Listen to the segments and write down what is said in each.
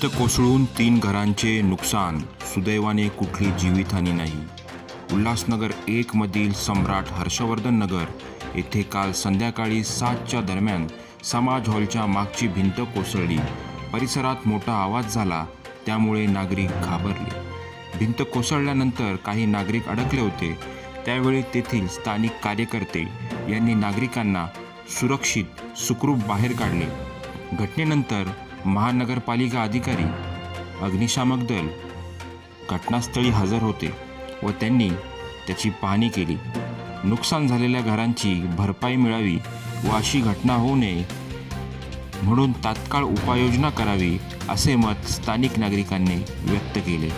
भिंत कोसळून तीन घरांचे नुकसान सुदैवाने कुठली जीवितहानी नाही. उल्हासनगर एकमधील सम्राट हर्षवर्धन नगर येथे काल संध्याकाळी सातच्या दरम्यान समाज हॉलच्या मागची भिंत कोसळली. परिसरात मोठा आवाज झाला त्यामुळे नागरिक घाबरले. भिंत कोसळल्यानंतर काही नागरिक अडकले होते. त्यावेळी तेथील स्थानिक कार्यकर्ते यांनी नागरिकांना सुरक्षित सुखरूप बाहेर काढले. घटनेनंतर महानगरपालिका अधिकारी अग्निशामक दल घटनास्थळी हजर होते व त्यांनी त्याची पाहणी केली. नुकसान झालेल्या घरांची भरपाई मिळावी व अशी घटना होऊ नये म्हणून तात्काळ उपाययोजना करावी असे मत स्थानिक नागरिकांनी व्यक्त केले.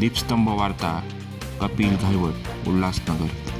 दीपस्तंभ वार्ता कपिल घायवट उल्हासनगर.